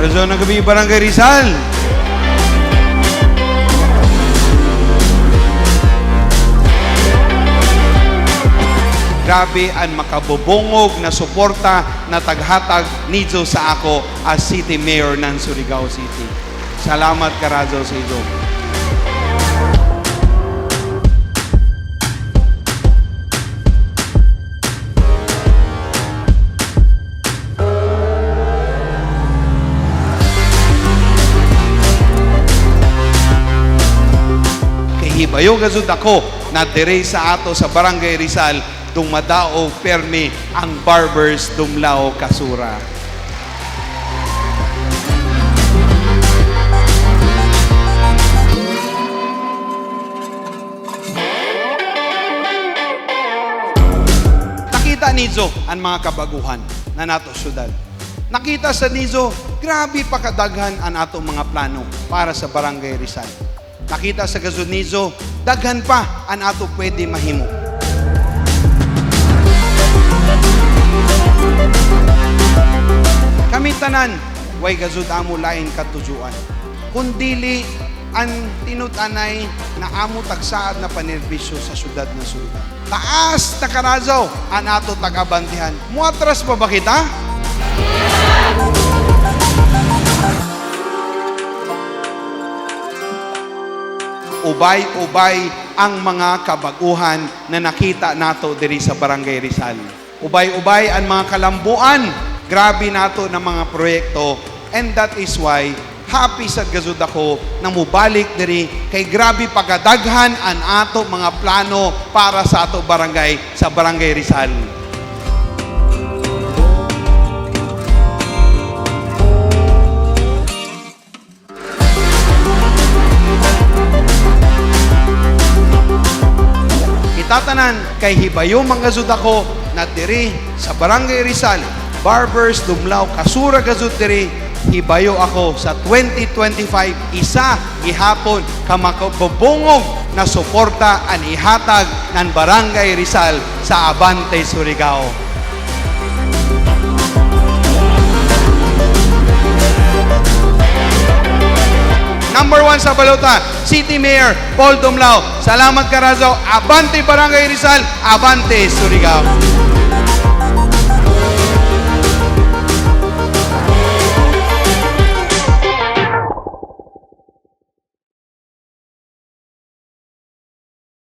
Arizona Gabi, Barangay Rizal. Grabe ang makabubungog na suporta na taghatag nito sa ako as City Mayor ng Surigao City. Salamat karazo sa iyo. Kay hibayo gazud ako na dire sa ato sa Barangay Rizal dumadao permi ang barbers dumlao kasura. Nakita nizo ang mga kabaguhan na nato syudad. Nakita sa nizo, grabe pa kadaghan ang ato mga plano para sa Barangay Rizal. Nakita sa Gazunizo, daghan pa ang ato pwede mahimo. Kami tanan, way gazud amo lain katujuan. Kundili ang tinutanay na amo tagsaad na panerbisyo sa syudad na syudad. Taas na karazaw ang ato tagabantihan. Muatras pa ba kita? Ubay-ubay ang mga kabaguhan na nakita nato diri sa Barangay Rizal. Ubay-ubay ang mga kalambuan, grabe nato ng mga proyekto and that is why happy sad gazud ako na mubalik diri kay grabe pagadaghan ang ato mga plano para sa ato barangay sa Barangay Rizal. Itatanan kay hibayo mga gazud ako na diri sa Barangay Rizal, Barbers Dumlao Kasura gazud diri hibayo ako sa 2025 isa gihapon ka makabubungog na suporta an ihatag ng Barangay Rizal sa Abante Surigao. Number one sa balota, City Mayor Paul Dumlao. Salamat Karazo. Abante Barangay Rizal, Abante Surigao.